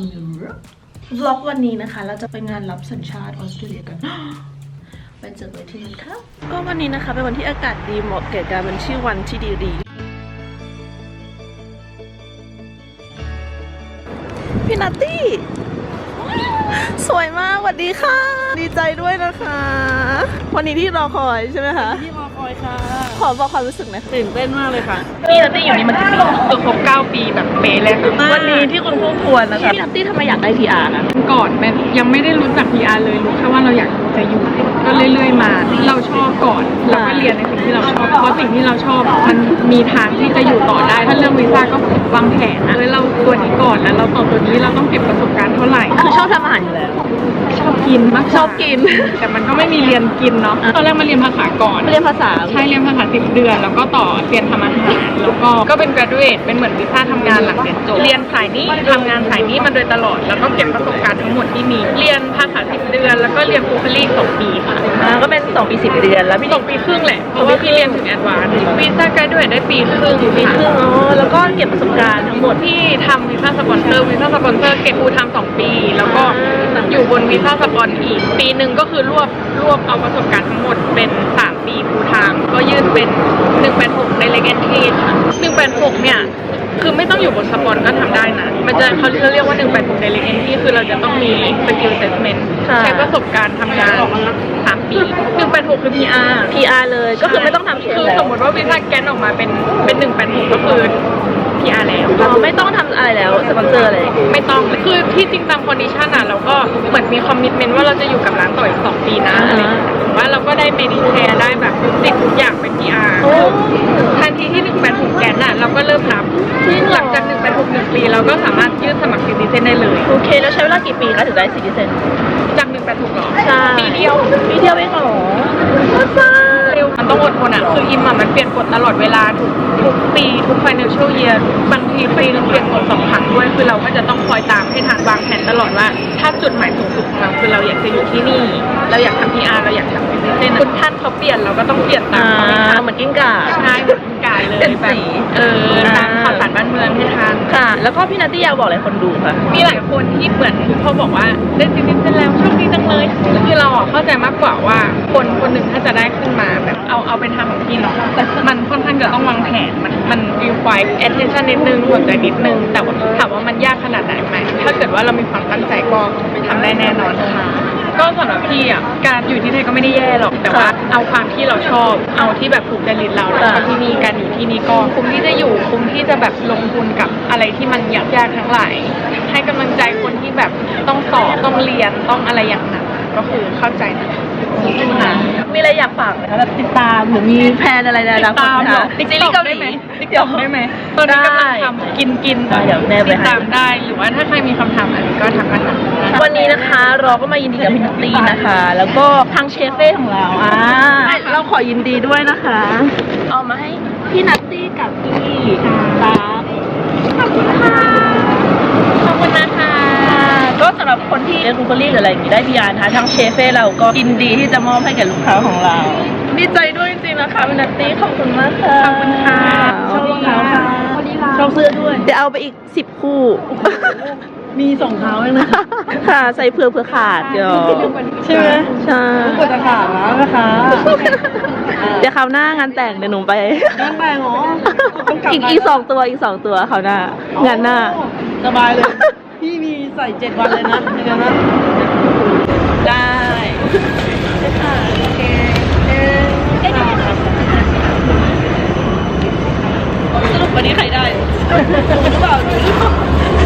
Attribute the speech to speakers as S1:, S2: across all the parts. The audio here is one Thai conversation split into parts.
S1: นะคะในช่องอเมริกวล็อกวันนี้นะคะ เราจะไปงานรับสัญชาติออสเตรเลียกันไปเจอกันที่นั่นค่ะก็วันนี้นะคะเป็นวันที่อากาศดีเหมาะแก่การเป็นชื่อวันที่ดีดีๆพี่นัตตี้สวยมากสวัสดีค่ะ ดีใจด้วยนะคะ วันนี้ที่รอคอยใช่ไหมคะ
S2: ที่รอ คอยค่ะ
S1: ขอบอกความรู้สึกหน่อย
S2: ตื่นเต้นมากเลยค่ะ
S1: พี่นัตตี้อยู่นี่มันกี่ปี
S2: คือครบ9 ปีแบบเป๊ะเลยค่ะ
S1: วันนี้ที่คุณคู่ควรนะคะพี่นัตตี้ทำไมอยากได้ PR นะ
S2: ก่อนแม่ยังไม่ได้รู้จัก PR เลยรู้แค่ว่าเราอยากจะอยู่ ก็เรื่อยๆมา เราชอบก่อนเราก็เรียนในสิ่งที่เราชอบเพราะสิ่งที่เราชอบมันมีทางที่จะอยู่ต่อได้ ถ้าเรื่องวีซ่าก็วางแผนนะเลยเราตัวนี้ก่อนแล้วเราต่อตัวนี้เราต้องเก็บประสบการณ์เท่าไหร่
S1: คือชอบทำอาหารอยู่แล้ว
S2: ชอบกินมาก
S1: ชอบกิน
S2: แต่มันก็ไม่มีเรียนกินเนาะตอนแรกมาเรียนภาษาก่อน
S1: เรียนภาษา
S2: ใช่เรียนภาษาสิบเดือน แล้วก็ต่อเรียนทำอาหารแล้วก็ก็เป็น graduate เป็นเหมือนวีซ่าทำงานหลังเรียนจบเรียนสายนี้ทำงานสายนี้มาโดยตลอดแล้วก็เก็บประสบการณ์ทั้งหมดที่มี เรียนภาษาสิบเดือน แล้วก็เรียนฟูคลีสองปีค่ะ
S1: อ่าก็เป็น2ปี10เดือนแล้วพี่
S2: สองปีครึ่งแหละ เพราะว่าพี่เรียนถึงแอดวานซ์วีซ่า graduate ได้ปีครึ่ง
S1: ปีครึ่งอ๋อแล้วก็เก็บประสบการณ์ทั้งหมด
S2: ที่ทำวีซ่าสปอนเซอร์วีซ่าสปอนเซอร์เก็บครูทำสองปี แล้วก็อยู่บนวีซ่าสปอนอีก ปีหนึ่งก็คือรวบรวบเอาประสบการณ์ทั้งหมดเป็นสามปีครูทำก็ยื่นเป็น186ในเลกเอนทีค่ะ186เนี่ยคือไม่ต้องอยู่บนสปอนก็ทำได้นะ มันจะเขาเรียกว่า186ในเลกเอนทีคือเราจะต้องมีสกิลเซสเมนต์ใช้ประสบการณ์ทำงานสามปี186คือ PR
S1: PR เลยก็คือไม่ต้องทำเชฟ
S2: คือ
S1: แล้
S2: ส
S1: ว
S2: มมติว่าวีซ่าแกนออกมาเป็นเป็น186ก็คือ PR แล้ว
S1: อ๋อไม่ต้องทำอะไรแล้วสปอนเซอร์อะไร
S2: ไม่ต้องเลยคือที่จริงตามคอนดิชันอะเราก็เหมือนมีคอมมิชเมนต์ว่าเราจะอยู่กับร้านต่ออีก2ปีนะอะไรอย่างเงี้ยแต่ว่าเราก็ได้เมดิแคร์ได้แบบทุกสิ่งทุกอย่างเป็น PR
S1: โอ้
S2: ทันทีที่186แกนอะเราก็เริ่มรับ
S1: จริงเหรอ
S2: หลังจาก186หนึ่งปีเราก็สามารถยื่นสมัครซิติเซนได้เลย
S1: โอเค แล้วใช้เวลากี่ปีคะถึงได้ซิติเซน
S2: จาก186หรอ
S1: ใช่
S2: ปีเดียว
S1: ปีเดียวเองเหรอ
S2: เร็วมันต้องอดทนอะคืออิมอะมันเปลี่ยนกฎตลอดเวลาทุกทุกปีทุก financial year บางทีปีนึงเปลี่ยนกฎสองครั้งด้วยคือเราก็จะต้องคอยตามให้ทันวางแผนตลอดว่า ถ้าจุดหมายสูงสุดของเราคือเราอยากจะอยู่ที่นี่ เราอยากทำ PR เราอยากทำ business คุณท่านเขาเปลี่ยนเราก็ต้องเปลี่ยนตา
S1: อ่าม
S2: เขาให้ทัน
S1: เหมือนกิ้งก่า
S2: ใช่เหมื อนคุณกายเลย
S1: เป็น
S2: แบ
S1: สี
S2: บเออตามข่าวสารบ้านเมืองให้ทัน
S1: ค่ะ แล้วก็พี่นัตตี้อยากบอกอะไรคนดูค่ะ
S2: มีหลายคนที่เหมือนเขาบอกว่าได้ซิติเซนแล้วโชคดีจังเลยคือเราอะเข้าใจมากกว่าว่าคนคนหนึ่งถ้าจะได้ขึ้นมาแบบเอาเอาเป็นทางของพี่เนาะแต่มันค่อนข้างจะต้องวางแผนมันมัน require attention นิดนึงสนใจนิดนึง แต่ว่าถามว่ามันยากขนาดไหนไหมถ้าเกิดว่าเรามีความตั้งใจก็ทำได้แน่นอนค่ะ ก็สำหรับพี่อะการอยู่ที่ไทยก็ไม่ได้แย่หรอกแต่ว่าเอาความที่เราชอบ เอาที่แบบถูกจริตเราแล้วก็
S1: ค่ะ
S2: ที่นี่การอยู่ที่นี่ก็คุ้มที่จะอยู่คุ้มที่จะแบบลงทุนกับอะไรที่มันยากๆทั้งหลายให้กำลังใจคนที่แบบต้องสอบต้องเรียนต้องอะไรอย่างหนักก็คือเข้าใจนะสู้ๆนะ
S1: มีอะไรอยากฝากไหมคะแบบติดตามหรือมีแพลนอะไรในอนาคตไหมคะ
S2: ติ๊ก
S1: ซี
S2: ต็
S1: รี
S2: อก
S1: ส์เกาห
S2: ได้
S1: ลี
S2: ไหมติ๊กต็อกได้ไหมตอนนี้กำลังทำกินกิน
S1: ได้เดี๋ยวแม่ไป
S2: ติด
S1: ให้
S2: ตามได้หรือว่าถ้าใครมีคำถามอะไรก็ทักมาถามได้
S1: วันนี้นะคะ เราก็มายินดีกับพี่นัตตี้นะคะ แล้วก็ทางเชฟเฟ่ของเราอ่าเราขอยินดีด้วยนะคะ เอามาให้พี่นัตตี้กับพี่ตาขอบคุณค่ะ
S2: ขอบคุณนะคะ
S1: ก็สำหรับคนที่เรียนคูเบอรี่หรืออะไรอย่างนี้ได้พีอาร์นะคะทางเชฟเฟ่เราก็ยินดีที่จะมอบให้แก่ลูกค้าของเรา ดีใจด้วยจริงๆนะคะพี่นัตตี้ขอบคุณมากค่ะ
S2: ขอบคุณค่ะ
S1: ชอบรองเท้าค่ะชอบเสื้อด้วยเดี๋ยวเอาไปอีกสิบคู่
S3: มีสองเท้าเองนะ
S1: ค่ะใส่เผื่อเผื่อขาดเดี๋ยว
S3: ใช่ไหม
S1: ใช่
S3: กดจะขาดแล้วนะคะ
S1: เดี๋ยวคราวหน้างานแต่งเดี๋ยวหนูไป
S3: งานแต่งเหรอต้องลับ
S1: อีก
S3: มา
S1: อีกสองตัวอีกสองตัวคราวหน้างานหน้า
S3: สบายเลยพี่มีใส่เจ็ดวันเลยนะเดี๋ยวนะ
S1: ได้ค่ะโอเคสรุปวันนี้ใครได้หรือเปล่า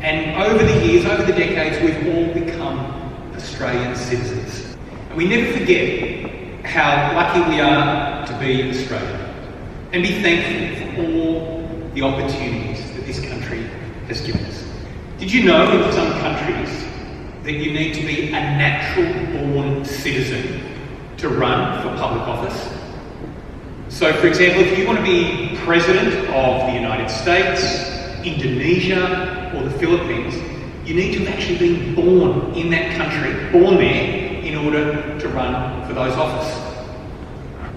S4: And over the years, over the decades, we've all become Australian citizens. And we never forget how lucky we are to be Australian and be thankful for all the opportunities that this country has given us. Did you know in some countries that you need to be a natural born citizen to run for public office? So, for example, if you want to be president of the United States, Indonesia, or the Philippines, you need to have actually been born in that country, born there, in order to run for those offices.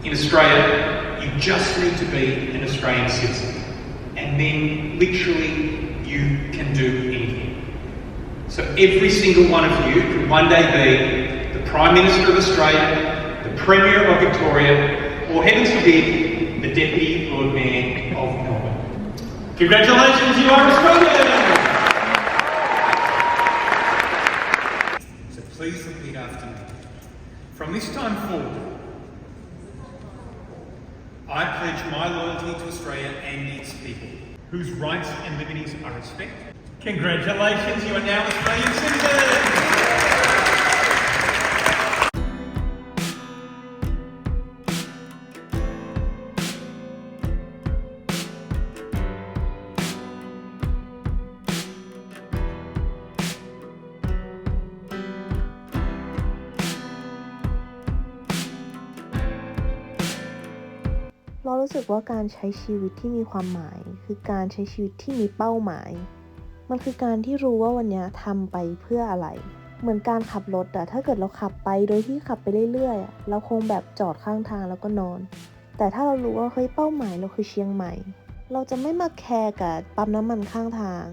S4: In Australia, you just need to be an Australian citizen, and then literally you can do anything. So every single one of you could one day be the Prime Minister of Australia, the Premier of Victoria, or heavens forbid, the Deputy Lord Mayor of Melbourne. Congratulations, you are Australian! Congratulations, you are now Australian citizens!
S5: เรารู้สึกว่าการใช้ชีวิตที่มีความหมาย คือการใช้ชีวิตที่มีเป้าหมาย มันคือการที่รู้ว่าวันนี้ทำไปเพื่ออะไร เหมือนการขับรถอะถ้าเกิดเราขับไปโดยที่ขับไปเรื่อยๆอะเราคงแบบจอดข้างทางแล้วก็นอน แต่ถ้าเรารู้ว่าเฮ้ยเป้าหมายเราคือเชียงใหม่ เราจะไม่มาแคร์กับปั๊มน้ำมันข้างทาง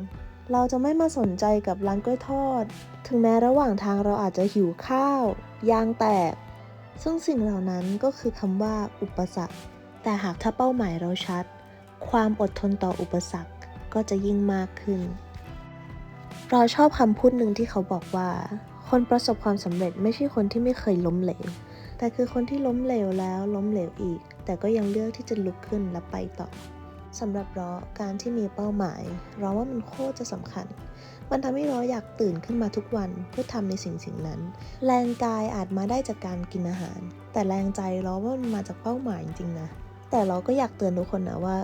S5: เราจะไม่มาสนใจกับร้านกล้วยทอด ถึงแม้ระหว่างทางเราอาจจะหิวข้าว ยางแตก ซึ่งสิ่งเหล่านั้นก็คือคำว่าอุปสรรค แต่หากถ้าเป้าหมายเราชัด ความอดทนต่ออุปสรรคก็จะยิ่งมากขึ้น เราชอบคำพูดหนึ่งที่เขาบอกว่า คนประสบความสำเร็จไม่ใช่คนที่ไม่เคยล้มเหลว แต่คือคนที่ล้มเหลวแล้วล้มเหลวอีก แต่ก็ยังเลือกที่จะลุกขึ้นและไปต่อสำหรับเราการที่มีเป้าหมาย เราว่ามันโคตรจะสำคัญ มันทำให้เราอยากตื่นขึ้นมาทุกวันเพื่อทำในสิ่งสิ่งนั้น แรงกายอาจมาได้จากการกินอาหาร แต่แรงใจเราว่ามันมาจากเป้าหมายจริงๆนะ แต่เราก็อยากเตือนทุกคนนะว่า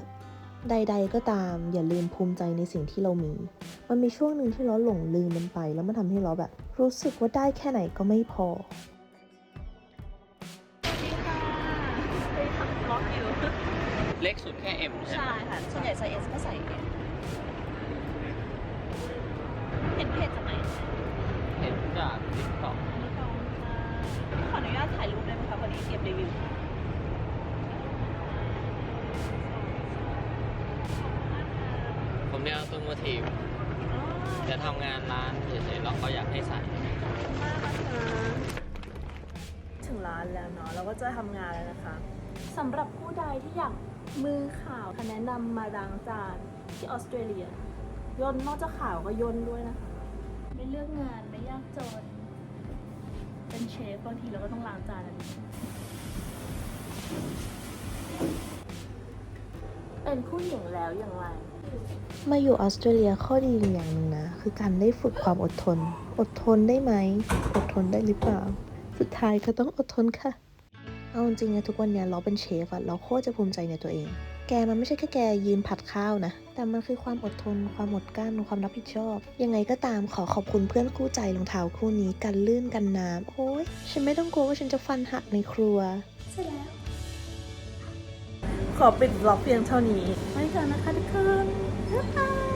S5: ใด ๆ ก็ตาม อย่าลืมภูมิใจในสิ่งที่เรามี มันมีช่วงหนึ่งที่เราหลงลืมมันไป แล้วมันทำให้เราแบบ รู้สึกว่าได้แค่ไหนก็ไม่พอ
S6: เล็กสุดแค่ M ใช่ไหม
S3: ใช่ค่ะส่วนใหญ่ใส่ S ก็ใส่ M เห็นเพจจากไหน
S6: เห็นจากติ๊กต็อก
S3: ขออนุญาตถ่ายรูปได้ไหมคะพอดีเตรียมรีวิว
S6: ผมเรียกตุ้ม ว่าทีมจะทำงานร้านเฉยๆแล้วเขาอยากให้ใส่
S1: ถึงร้านแล้วเนาะเราก็จะทำงานแล้วนะคะสำหรับผู้ใดที่อยากมือขาวแนะนำมาล้างจานที่ออสเตรเลียย่นนอกจากขาวก็ย่นด้วยนะคะไม่เลือกงานไม่ยากจน เป็นเชฟบางทีเราก็ต้องล้างจานอันนี้ เป็นผู้หญิงแล้วอย่างไร
S5: มาอยู่ออสเตรเลียข้อดีอย่างหนึ่งนะ คือการได้ฝึกความอดทน อดทนได้ไหม อดทนได้หรือเปล่า สุดท้ายก็ต้องอดทนค่ะ เอาจริงๆนะทุกวันเนี้ยเราเป็นเชฟอะเราโคตรจะภูมิใจในตัวเอง แกมันไม่ใช่แค่แกยืนผัดข้าวนะ แต่มันคือความอดทน ความอดกลั้น ความรับผิดชอบ ยังไงก็ตามขอขอบคุณเพื่อนคู่ใจรองเท้าคู่นี้กันลื่นกันน้ำโอ้ยฉันไม่ต้องกลัวว่าฉันจะฟันหักในครัว
S1: ขอปิดบล็อกเพียงเท่านี้ไว้เจอกันนะคะทุกคนบ๊ายบาย